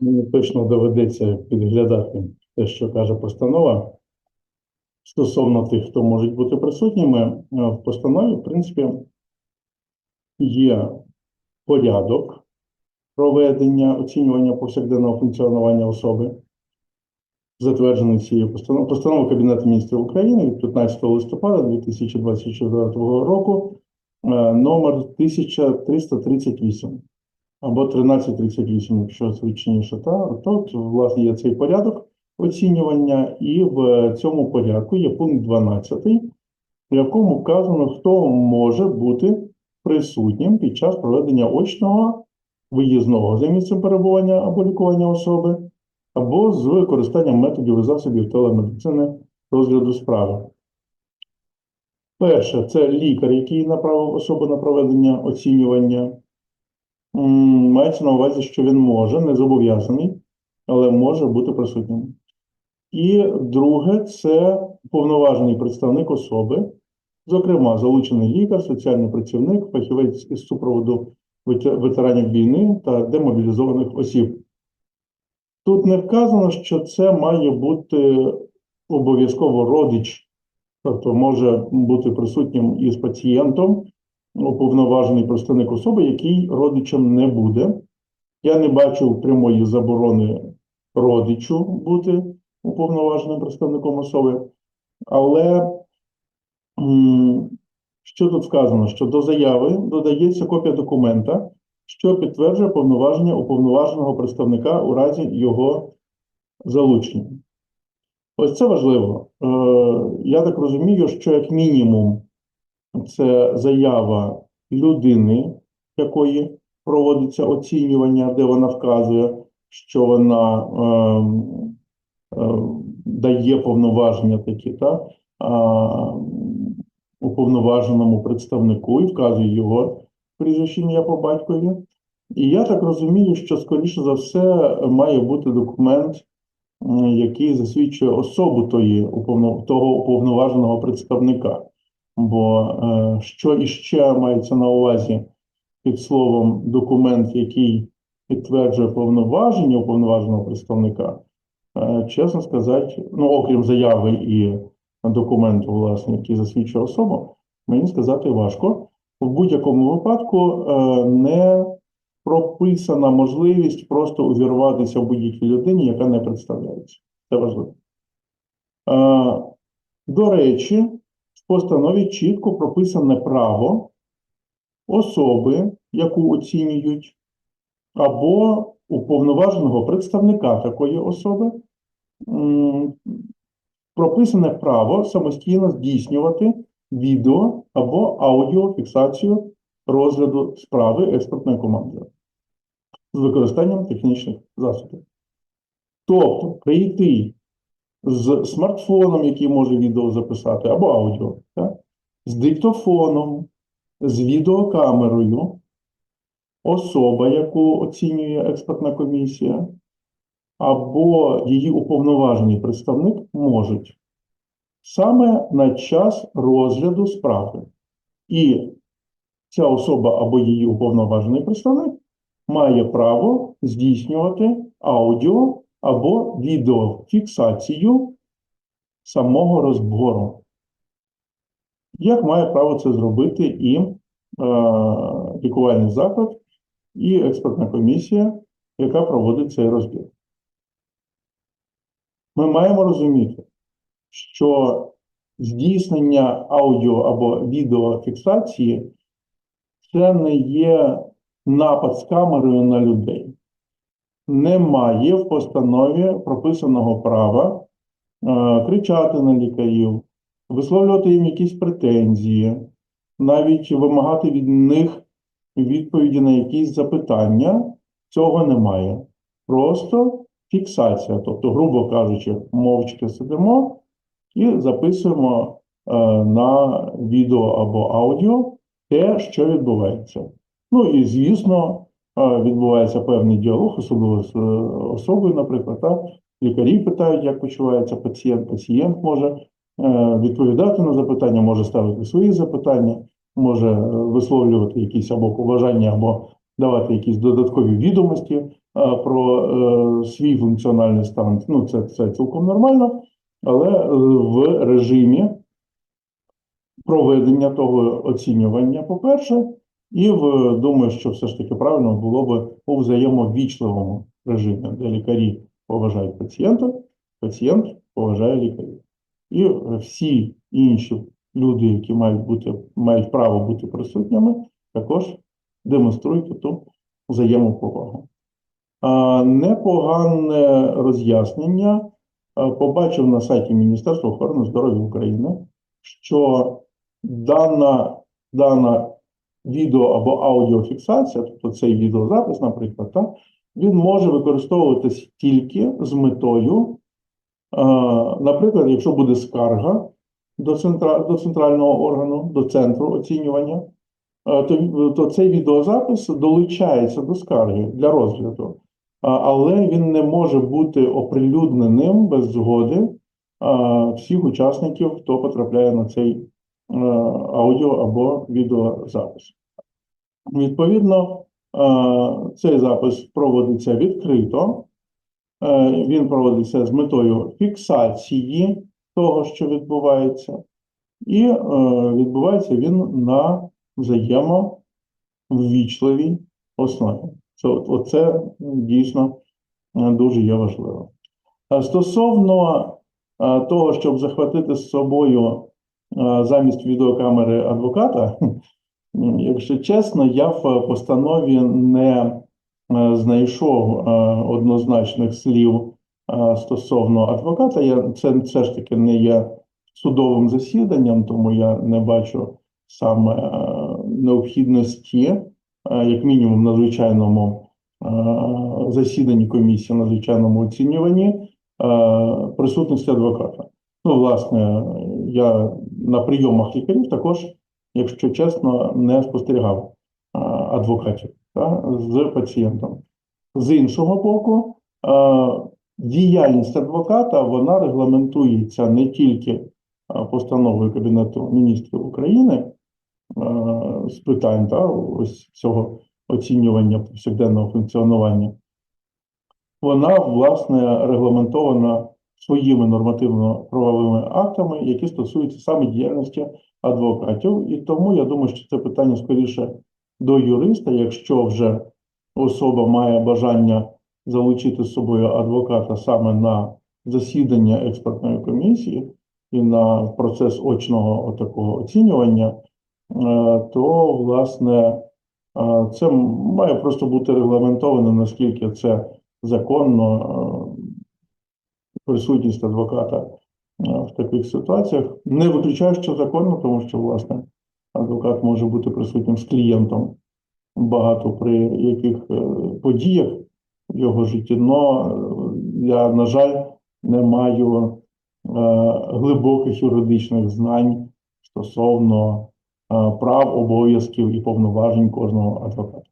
Мені точно доведеться підглядати те, що каже постанова. Стосовно тих, хто можуть бути присутніми, е, в постанові, в принципі, є порядок проведення оцінювання повсякденного функціонування особи, затверджений цією постановою. Постанова Кабінету міністрів України від 15 листопада 2024 року, е, номер 1338 або 1338, якщо точніше, та тут, власне, є цей порядок оцінювання, і в цьому порядку є пункт 12, в якому вказано, хто може бути присутнім під час проведення очного виїзного за місцем перебування або лікування особи, або з використанням методів і засобів телемедицини розгляду справи. Перше, це лікар, який направив особу на проведення оцінювання. Мається на увазі, що він може, не зобов'язаний, але може бути присутнім. І друге, це повноважений представник особи, зокрема, залучений лікар, соціальний працівник, фахівець із супроводу ветеранів війни та демобілізованих осіб. Тут не вказано, що це має бути обов'язково родич, тобто може бути присутнім із пацієнтом, уповноважений представник особи, який родичем не буде. Я не бачу прямої заборони родичу бути уповноваженим представником особи, але що тут вказано? Що до заяви додається копія документа, що підтверджує повноваження уповноваженого представника у разі його залучення. Ось це важливо. Е, я так розумію, що як мінімум це заява людини, якої проводиться оцінювання, де вона вказує, що вона ем, е, дає повноваження такі, та, а, уповноваженому представнику і вказує його прізвище ім'я по батькові. І я так розумію, що, скоріше за все, має бути документ, який засвідчує особу тої, того уповноваженого представника. Бо е, що іще мається на увазі під словом документ, який підтверджує повноваження уповноваженого представника, Е, чесно сказати, ну окрім заяви і документу, власне, який засвідчує особу, мені сказати важко. В будь-якому випадку е, не прописана можливість просто увірватися в будь-якій людині, яка не представляється. Це важливо. До речі, постанові чітко прописане право особи, яку оцінюють, або уповноваженого представника такої особи, прописане право самостійно здійснювати відео або аудіофіксацію розгляду справи експертної команди з використанням технічних засобів. Тобто прийти з смартфоном, який може відео записати, або аудіо, так? з диктофоном, з відеокамерою, особа, яку оцінює експертна комісія, або її уповноважений представник можуть саме на час розгляду справи. І ця особа або її уповноважений представник має право здійснювати аудіо або відеофіксацію самого розбору. Як має право це зробити і е, лікувальний заклад, і експертна комісія, яка проводить цей розбір? Ми маємо розуміти, що здійснення аудіо або відеофіксації це не є напад з камерою на людей. Немає в постанові прописаного права е, кричати на лікарів, висловлювати їм якісь претензії, навіть вимагати від них відповіді на якісь запитання. Цього немає. Просто фіксація. Тобто, грубо кажучи, мовчки сидимо і записуємо е, на відео або аудіо те, що відбувається. Ну і звісно, відбувається певний діалог, особливо з е, особою, наприклад, так? лікарі питають, як почувається пацієнт. Пацієнт може е, відповідати на запитання, може ставити свої запитання, може е, висловлювати якісь або побажання, або давати якісь додаткові відомості про свій функціональний стан. Ну, це, це цілком нормально, але в режимі проведення того оцінювання, по-перше, і в думаю, що все ж таки правильно було б у взаємовічливому режимі, де лікарі поважають пацієнта, пацієнт поважає лікарів. І е, всі інші люди, які мають бути, мають право бути присутніми, також демонструють ту взаємоповагу. Непогане роз'яснення побачив на сайті Міністерства охорони здоров'я України, що дана, дана відео або аудіофіксація, тобто цей відеозапис, наприклад, так, він може використовуватись тільки з метою, а, наприклад, якщо буде скарга до, центра, до центрального органу, до центру оцінювання, а, то, то цей відеозапис долучається до скарги для розгляду, А, але він не може бути оприлюдненим без згоди всіх учасників, хто потрапляє на цей е, аудіо або відеозапис. Відповідно, е, цей запис проводиться відкрито, Е, він проводиться з метою фіксації того, що відбувається, і е, відбувається він на взаємоввічливій основі. Це, оце дійсно е, дуже є важливо. Стосовно е, того, щоб захватити з собою е, замість відеокамери адвоката, якщо чесно, я в постанові не е, знайшов е, однозначних слів е, стосовно адвоката. Я, це все ж таки не є судовим засіданням, тому я не бачу саме необхідності, як мінімум, на звичайному засіданні комісії, на звичайному оцінюванні присутності адвоката. Ну, власне, я на прийомах лікарів також, якщо чесно, не спостерігав адвокатів та, з пацієнтом. З іншого боку, діяльність адвоката вона регламентується не тільки постановою Кабінету міністрів України з питань та, ось цього оцінювання повсякденного функціонування. Вона, власне, регламентована своїми нормативно-правовими актами, які стосуються саме діяльності адвокатів. І тому я думаю, що це питання скоріше до юриста, якщо вже особа має бажання залучити з собою адвоката саме на засідання експертної комісії і на процес очного такого оцінювання, е, то власне е, це має просто бути регламентовано, наскільки це законно присутність адвоката е, в таких ситуаціях. Не виключаю, що законно, тому що власне адвокат може бути присутнім з клієнтом багато при яких е, подіях в його житті. Но е, я, на жаль, не маю е, глибоких юридичних знань стосовно прав, обов'язків і повноважень кожного адвоката.